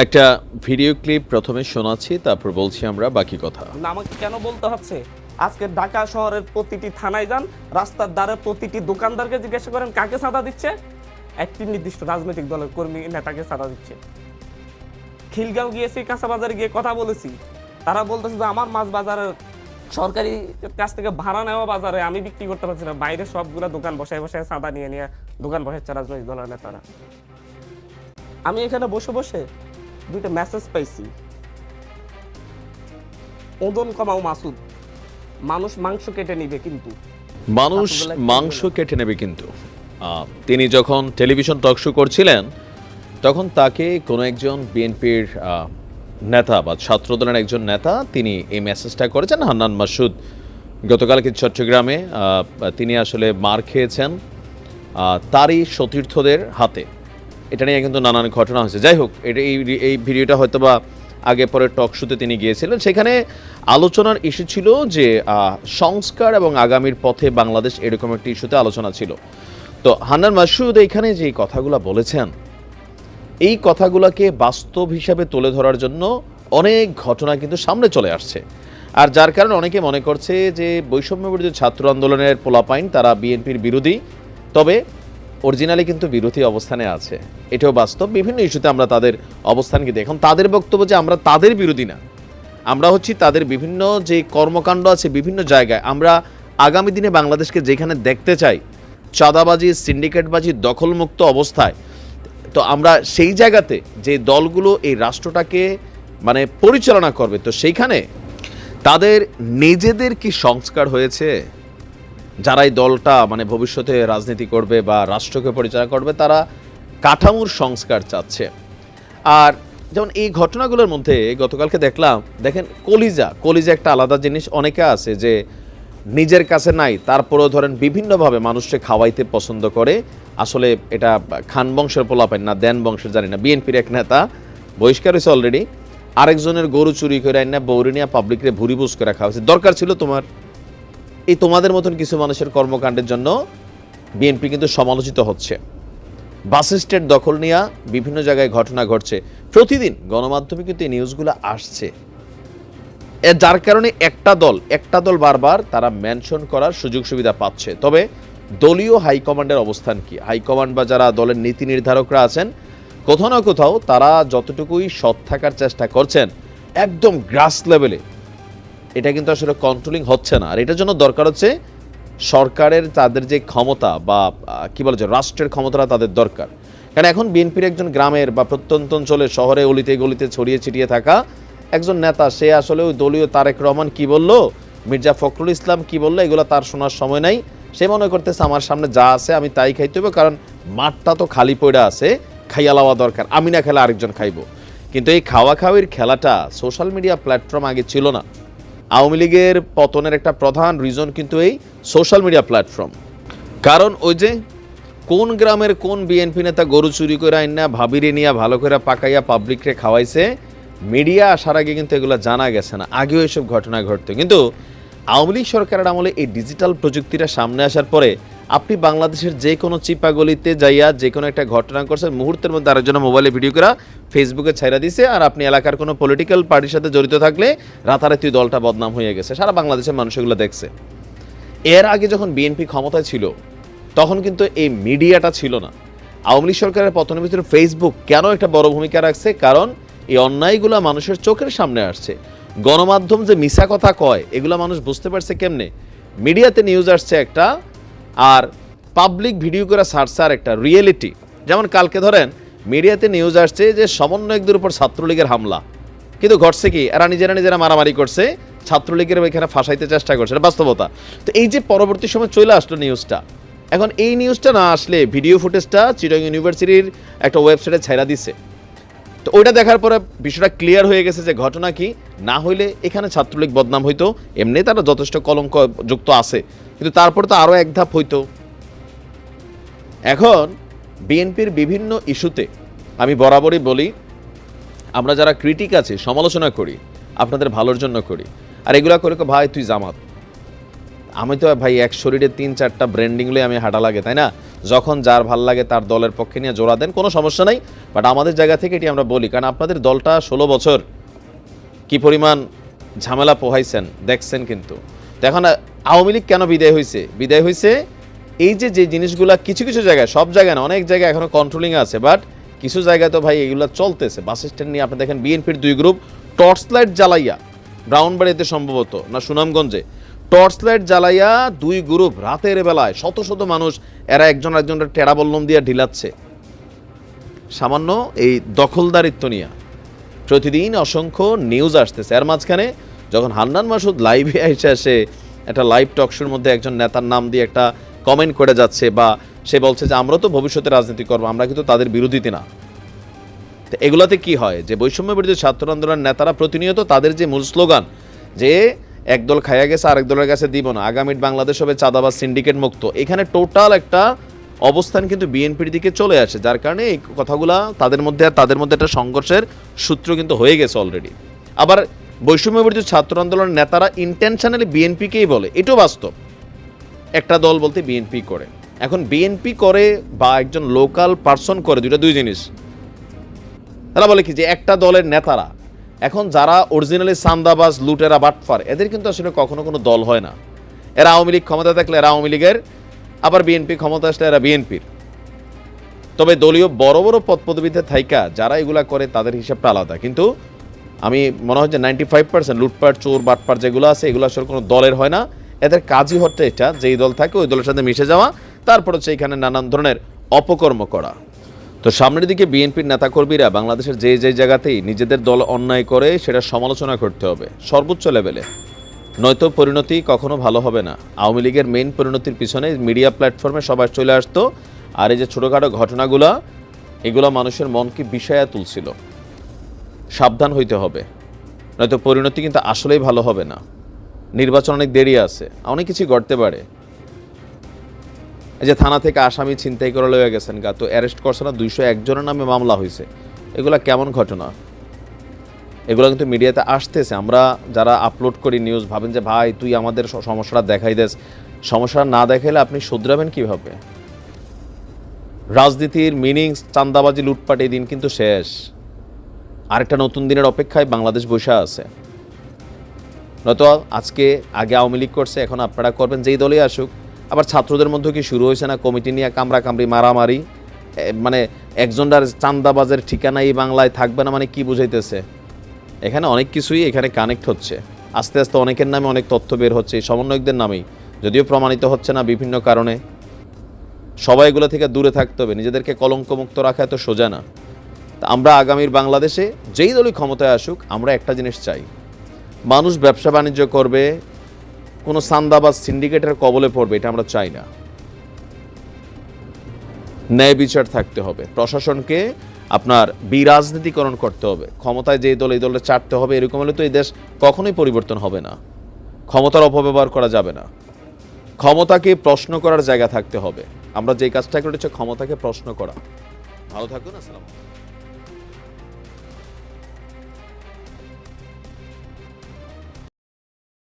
একটা video clip প্রথমে শোনাচ্ছি, তারপর বলছি আমরা বাকি কথা। আমাকে কেন বলতে হচ্ছে? আজকে ঢাকা শহরের প্রতিটি থানায় যান, রাস্তার ধারে প্রতিটি দোকানদারকে জিজ্ঞাসা করেন, কাকে সাদা দিচ্ছে? একটি নির্দিষ্ট রাজনৈতিক দলের কর্মী নেতাকে সাদা দিচ্ছে। খিলগাঁও গিয়েছি কাঁচা বাজারে গিয়ে কথা বলেছি। তারা বলতেছে যে, আমার মাছ বাজারের সরকারি কাছ থেকে ভাড়া নেওয়া বাজারে আমি বিক্রি করতে পারছি না। বাইরে সবগুলা দোকান বসায় বসায় চাঁদা নিয়ে নিয়ে দোকান বসাচ্ছে রাজনৈতিক দলের নেতারা। আমি এখানে বসে বসে দুইটা মেসেজ পাইছি। ওজন কমাও মাসুদ। মানুষ মাংস কেটে নিবে কিন্তু। মানুষ মাংস কেটে নেবে কিন্তু। তিনি যখন টেলিভিশন টক শো করছিলেন তখন তাকে কোনো একজন বিএনপির নেতা বা ছাত্রদলের একজন নেতা তিনি এই মেসেজটা করেছেন হান্নান মাসুদ। গতকালকে চট্টগ্রামে তিনি আসলে মার খেয়েছেন তারই সতীর্থদের হাতে। এটা নিয়ে কিন্তু নানান ঘটনা হয়েছে। যাই হোক, এটা এই এই ভিডিওটা হয়তো বা আগে পরে টক শোতে তিনি গিয়েছিলেন। সেখানে আলোচনার ইস্যু ছিল যে সংস্কার এবং আগামীর পথে বাংলাদেশ এরকম একটি ইস্যুতে আলোচনা ছিল। তো হান্নান মাসুদ এখানে যে কথাগুলো বলেছেন, এই কথাগুলোকে বাস্তব হিসাবে তুলে ধরার জন্য অনেক ঘটনা কিন্তু সামনে চলে আসছে। আর যার কারণে অনেকে মনে করছে যে বৈষম্য ছাত্র আন্দোলনের পোলাপাইন, তারা বিএনপির বিরোধী। তবে অরিজিনালি কিন্তু বিরোধী অবস্থানে আছে। এটাও বাস্তব। বিভিন্ন ইস্যুতে আমরা তাদের অবস্থানকে দেখি এখন তাদের বক্তব্য যে আমরা তাদের বিরোধী না। আমরা হচ্ছি তাদের বিভিন্ন যে কর্মকাণ্ড আছে বিভিন্ন জায়গায়। আমরা আগামী দিনে বাংলাদেশকে যেখানে দেখতে চাই, চাঁদাবাজি, সিন্ডিকেটবাজি, দখলমুক্ত অবস্থায়, তো আমরা সেই জায়গাতে যে দলগুলো এই রাষ্ট্রটাকে মানে পরিচালনা করবে, তো সেইখানে তাদের নিজেদের কি সংস্কার হয়েছে? যারা এই দলটা মানে ভবিষ্যতে রাজনীতি করবে বা রাষ্ট্রকে পরিচালনা করবে, তারা কাঠামোর সংস্কার চাচ্ছে। আর যেমন এই ঘটনাগুলোর মধ্যে গতকালকে দেখলাম, দেখেন কলিজা কলিজা একটা আলাদা জিনিস অনেকে আছে যে নিজের কাছে নাই, তারপরেও ধরেন বিভিন্নভাবে মানুষকে খাওয়াইতে পছন্দ করে। আসলে এটা খান বংশের পোলাপেন না দেন বংশের, জানি না, বিএনপির এক নেতা, বহিষ্কার হয়েছে অলরেডি আরেকজনের গরু চুরি করে আইনা বৌরিনিয়া পাবলিকরে ভুরিভুজ করে খাওয়াইছে দরকার ছিল তোমার এই তোমাদের মতন কিছু মানুষের কর্মকাণ্ডের জন্য বিএনপি কিন্তু সমালোচিত হচ্ছে। বাস দখল নেওয়া বিভিন্ন জায়গায় ঘটনা ঘটছে। প্রতিদিন গণমাধ্যমে কিন্তু এই নিউজগুলো আসছে। যার কারণে একটা দল একটা দল বারবার তারা মেনশন করার সুযোগ সুবিধা পাচ্ছে। তবে দলীয় হাইকমান্ডের অবস্থান কি? হাইকমান্ড বা যারা দলের নীতি নির্ধারকরা আছেন, কোথাও না কোথাও তারা যতটুকুই সৎ থাকার চেষ্টা করছেন, একদম গ্রাস লেভেলে এটা কিন্তু আসলে কন্ট্রোলিং হচ্ছে না। আর এটার জন্য দরকার হচ্ছে সরকারের তাদের যে ক্ষমতা বা কি বলা যায় রাষ্ট্রের ক্ষমতাটা তাদের দরকার। কারণ এখন বিএনপির একজন গ্রামের বা প্রত্যন্ত অঞ্চলে শহরে অলিতে গলিতে ছড়িয়ে ছিটিয়ে থাকা একজন নেতা, সে আসলে ওই দলীয় তারেক রহমান কি বলল? মির্জা ফখরুল ইসলাম কি বলল? এগুলো তার শোনার সময় নাই। সে মনে করতেছে, আমার সামনে যা আছে আমি তাই খাইতে হবে কারণ মাঠটা তো খালি পড়ে আছে, খাইয়া লওয়া দরকার। আমি না খেলে আরেকজন খাইবো। কিন্তু এই খাওয়া খাওয়ির খেলাটা সোশ্যাল মিডিয়া প্ল্যাটফর্ম আগে ছিল না। আওয়ামী লীগের পতনের একটা প্রধান রিজন কিন্তু এই সোশ্যাল মিডিয়া প্ল্যাটফর্ম কারণ ওই যে কোন গ্রামের কোন বিএনপি নেতা গরু চুরি করে আইন না ভাবিরে নিয়ে ভালো করে পাকাইয়া পাবলিকরে খাওয়াইছে মিডিয়া আসার আগে কিন্তু এগুলো জানা গেছে না। আগেও এসব ঘটনা ঘটতো। কিন্তু আওয়ামী লীগ সরকারের আমলে এই ডিজিটাল প্রযুক্তিটা সামনে আসার পরে আপনি বাংলাদেশের যে কোনো চিপা গলিতে যাইয়া যে কোনো একটা ঘটনা করছেন, মুহূর্তের মধ্যে আরেকজন মোবাইলে ভিডিও করা ফেসবুকে ছাইরা দিছে। আর আপনি এলাকার কোনো পলিটিক্যাল পার্টির সাথে জড়িত থাকলে রাতারাতি দলটা বদনাম হয়ে গেছে। সারা বাংলাদেশের মানুষ এগুলো দেখছে। এর আগে যখন বিএনপি ক্ষমতায় ছিল, তখন কিন্তু এই মিডিয়াটা ছিল না। আওয়ামী লীগ সরকারের পতনের ভিতরে ফেসবুক কেন একটা বড় ভূমিকা রাখছে? কারণ এই অন্যায়গুলো মানুষের চোখের সামনে আসছে। গণমাধ্যম যে মিশা কথা কয়, এগুলো মানুষ বুঝতে পারছে কেমনে? মিডিয়াতে নিউজ আসছে একটা আর পাবলিক ভিডিও করে সার্চ আর একটা রিয়েলিটি যেমন কালকে ধরেন, মিডিয়াতে নিউজ আসছে যে সমন্বয়কদের উপর ছাত্রলীগের হামলা। কিন্তু ঘটছে কি, এরা নিজেরা নিজেরা মারামারি করছে, ছাত্রলীগের এখানে ফাঁসাইতে চেষ্টা করছে, এটা বাস্তবতা। তো এই যে পরবর্তী সময় চলে আসলো নিউজটা এখন এই নিউজটা না আসলে ভিডিও ফুটেজটা চিরং ইউনিভার্সিটির একটা ওয়েবসাইটে ছাইরা দিছে। তো ওইটা দেখার পরে বিষয়টা ক্লিয়ার হয়ে গেছে যে ঘটনা কি, না হইলে এখানে ছাত্রলীগ বদনাম হইতো, এমনি তারা যথেষ্ট কলঙ্ক যুক্ত আছে। কিন্তু তারপর তো আরও এক ধাপ হইতো। এখন বিএনপির বিভিন্ন ইস্যুতে আমি বরাবরই বলি, আমরা যারা ক্রিটিক আছে, সমালোচনা করি, আপনাদের ভালোর জন্য করি, আর এগুলা করে ভাই, তুই জামাত। আমি তো ভাই এক শরীরে তিন চারটা ব্র্যান্ডিং লয়ে আমি হাঁটা লাগে, তাই না? যখন যার ভালো লাগে তার দলের পক্ষে নিয়ে জোড়া দেন, কোনো সমস্যা নাই। বাট আমাদের জায়গা থেকে এটি আমরা বলি, কারণ আপনাদের দলটা ষোলো বছর কি পরিমাণ ঝামেলা পোহাইছেন, দেখছেন কিন্তু। তো এখন আওয়ামী লীগ কেন বিদায় হয়েছে বিদায় হয়েছে এই যে যে জিনিসগুলা কিছু কিছু জায়গায়, সব জায়গায় না, অনেক জায়গায় এখনও কন্ট্রোলিং আছে বাট কিছু জায়গায় তো ভাই এগুলো চলতেছে। বাস স্ট্যান্ড নিয়ে আপনি দেখেন বিএনপির দুই গ্রুপ টর্চ লাইট জ্বালাইয়া ব্রাউনবাড়িতে সম্ভবত, না সুনামগঞ্জে টর্চ লাইট জ্বালাইয়া দুই গ্রুপ রাতের বেলায় শত শত মানুষ, এরা একজন একজনের টেরা বল্লম দিয়ে ঢিলাচ্ছে। সামান্য এই দখলদারিত্ব নিয়ে। প্রতিদিন অসংখ্য নিউজ আসতেছে। এর মাঝখানে যখন হান্নান মাসুদ লাইভে এসে আসে, একটা লাইভ টকশোর মধ্যে একজন নেতার নাম দিয়ে একটা কমেন্ট করে যাচ্ছে বা সে বলছে যে, আমরা তো ভবিষ্যতে রাজনীতি করব, আমরা কিন্তু তাদের বিরোধীতে না। তো এগুলাতে কি হয়? যে বৈষম্য বিরোধী ছাত্র আন্দোলনের নেতারা প্রতিনিয়ত তাদের যে মূল স্লোগান, যে একদল খাইয়া গেছে আরেক দলের কাছে দিব না আগামী বাংলাদেশ হবে চাঁদাবাজ সিন্ডিকেট মুক্ত, এখানে টোটাল একটা অবস্থান কিন্তু বিএনপির দিকে চলে আসে, যার কারণে এই কথাগুলা তাদের মধ্যে আর তাদের মধ্যে একটা সংঘর্ষের সূত্র কিন্তু হয়ে গেছে অলরেডি আবার বৈষম্য বিরোধী ছাত্র আন্দোলনের নেতারা ইন্টেনশনালি বিএনপিকেই বলে। এটাও বাস্তব। একটা দল বলতে বিএনপি করে। এখন বিএনপি করে বা একজন লোকাল পার্সন করে, দুইটা দুই জিনিস। তারা বলে কি যে একটা দলের নেতারা, এখন যারা অরিজিনালি সান্দাবাজ, লুটেরা, বাটফার, এদের কিন্তু আসলে কখনো কোনো দল হয় না। এরা আওয়ামী লীগ ক্ষমতা থাকলে এরা আওয়ামী লীগের, আবার বিএনপি ক্ষমতা আসলে এরা বিএনপির। তবে দলীয় বড় বড় পদ পদবিতে থাইকা, যারা এগুলা করে তাদের হিসাবটা আলাদা। কিন্তু আমি মনে হয় যে নাইনটি ফাইভ পার্সেন্ট লুটপাট, চোর, বাটপাট যেগুলো আছে, এগুলো আসলে কোনো দলের হয় না। এদের কাজই হচ্ছে এটা, যেই দল থাকে ওই দলের সাথে মিশে যাওয়া, তারপর হচ্ছে এখানে নানান ধরনের অপকর্ম করা। তো সামনের দিকে বিএনপির নেতাকর্মীরা বাংলাদেশের যে যে জায়গাতেই নিজেদের দল অন্যায় করে, সেটা সমালোচনা করতে হবে, সর্বোচ্চ লেভেলে নয়তো পরিণতি কখনো ভালো হবে না। আওয়ামী লীগের মেইন পরিণতির পিছনে মিডিয়া প্ল্যাটফর্মে সবাই চলে আসতো, আর এই যে ছোটোখাটো ঘটনাগুলা, এগুলো মানুষের মনকে বিষয়া তুলছিল। সাবধান হইতে হবে। নয়তো পরিণতি কিন্তু আসলেই ভালো হবে না। নির্বাচন অনেক দেরি আছে, অনেক কিছু ঘটতে পারে। যে থানা থেকে আসামি ছিনতাই করে লয়ে গেছেন গা, তো অ্যারেস্ট করছে না, দুইশো একজনের নামে মামলা হয়েছে এগুলা কেমন ঘটনা? এগুলো কিন্তু মিডিয়াতে আসতেছে। আমরা যারা আপলোড করি নিউজ ভাবেন যে, ভাই, তুই আমাদের সমস্যাটা দেখাই দেস। সমস্যাটা না দেখাইলে আপনি শুধরাবেন কীভাবে? রাজনীতির মিনিংস চান্দাবাজি লুটপাট, এই দিন কিন্তু শেষ। আরেকটা নতুন দিনের অপেক্ষায় বাংলাদেশ বসে আছে। নয়তো আজকে আগে আওয়ামী লীগ করছে, এখন আপনারা করবেন, যেই দলই আসুক। আবার ছাত্রদের মধ্যে কি শুরু হয়েছে না? কমিটি নিয়ে কামড়া কামড়ি মারামারি মানে একজনটার চান্দাবাজের ঠিকানা এই বাংলায় থাকবে না মানে কি বুঝাইতেছে? এখানে অনেক কিছুই এখানে কানেক্ট হচ্ছে। আস্তে আস্তে অনেকের নামে অনেক তথ্য বের হচ্ছে, এই সমন্বয়কদের নামেই। যদিও প্রমাণিত হচ্ছে না বিভিন্ন কারণে। সবাই এগুলো থেকে দূরে থাকতে হবে, নিজেদেরকে কলঙ্কমুক্ত রাখা এত সোজা না। তা আমরা আগামীর বাংলাদেশে যেই দলই ক্ষমতায় আসুক, আমরা একটা জিনিস চাই। মানুষ ব্যবসা বাণিজ্য করবে, কোনো সান্দা বা সিন্ডিকেটের কবলে পড়বে, এটা আমরা চাই না। ন্যায় বিচার থাকতে হবে। প্রশাসনকে আপনার বিরাজনীতিকরণ করতে হবে। ক্ষমতায় যে দল, এই দলটা চাটতে হবে, এরকম হলে তো এই দেশ কখনোই পরিবর্তন হবে না। ক্ষমতার অপব্যবহার করা যাবে না। ক্ষমতাকে প্রশ্ন করার জায়গা থাকতে হবে। আমরা যে কাজটা করেছি, ক্ষমতাকে প্রশ্ন করা। ভালো থাকুন, আসসালাম